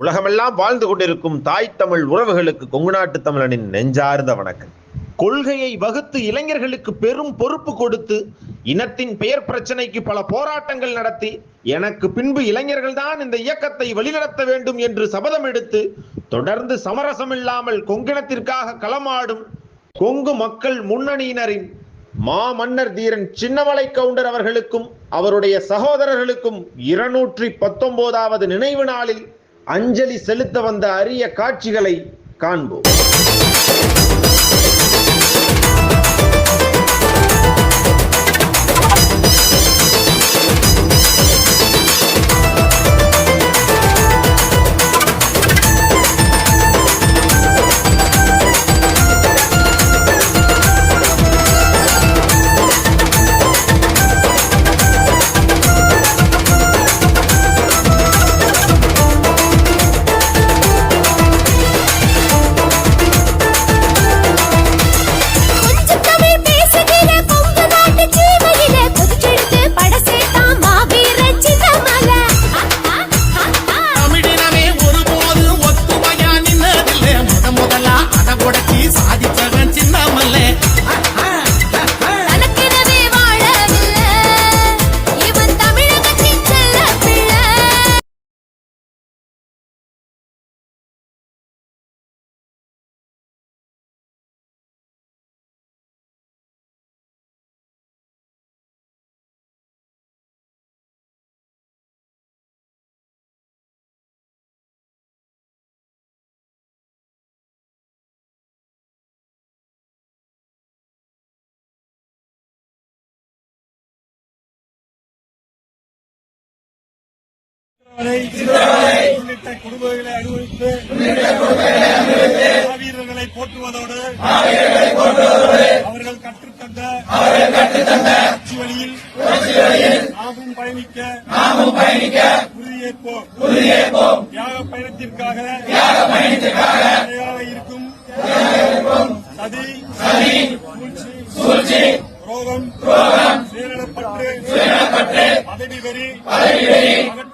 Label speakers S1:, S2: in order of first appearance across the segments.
S1: உலகமெல்லாம் வாழ்ந்து கொண்டிருக்கும் தாய் தமிழ் உறவுகளுக்கு கொங்கு நாட்டு தமிழனின் நெஞ்சார்ந்த வணக்கம். கொள்கையை வகுத்து இளைஞர்களுக்கு பெரும் பொறுப்பு கொடுத்து இனத்தின் பெயர் பிரச்சனைக்கு பல போராட்டங்கள் நடத்தி எனக்கு பின்பு இளைஞர்கள் தான் இந்த இயக்கத்தை வழிநடத்த வேண்டும் என்று சபதம் எடுத்து தொடர்ந்து சமரசம் இல்லாமல் கொங்கினத்திற்காக களமாடும் கொங்கு மக்கள் முன்னணியினரின் மா மன்னர் தீரன் சின்னமலை கவுண்டர் அவர்களுக்கும் அவருடைய சகோதரர்களுக்கும் இருநூற்றி பத்தொன்பதாவது நினைவு நாளில் அஞ்சலி செலுத்த வந்த அரிய காட்சிகளை காண்போம்.
S2: உள்ளிட்ட குடும்பங்களை அனுபவித்து போற்றுவதோடு அவர்கள் கற்றுத்தந்த ஆட்சி வழியில் நாமும் பயணிக்க உறுதியேற்போம். தியாக பயணத்திற்காக தயாராக இருக்கும். சதி சூழ்ச்சி ரோகம் சுயநலப்பற்று பதவி வெறி பகட்டு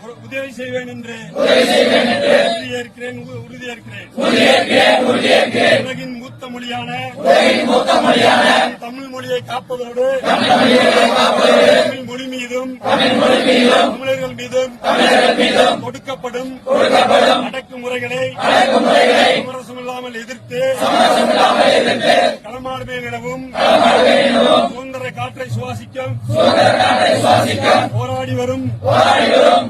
S2: உதவி செய்வேன் என்று. உறுதியேற்கிறேன் உறுதியேற்கிறேன். உலகின் மூத்த மொழியான. தமிழ் மொழியை காப்பதோடு தமிழ் மொழி மீதும். தமிழர்கள் மீதும். கொடுக்கப்படும். அடக்குமுறைகளை சமரசம் இல்லாமல் எதிர்த்து. களமாடுவேன் எனவும் சுதந்திர காற்றை சுவாசிக்கும். போராடி வரும்.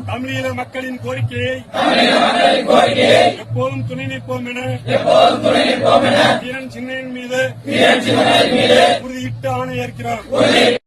S2: தமிழீழ மக்களின் கோரிக்கையை எப்போதும் துணை நிற்போம் என வீரன் சின்னையின் மீது உறுதியிட்டு ஆணையேற்கிறோம்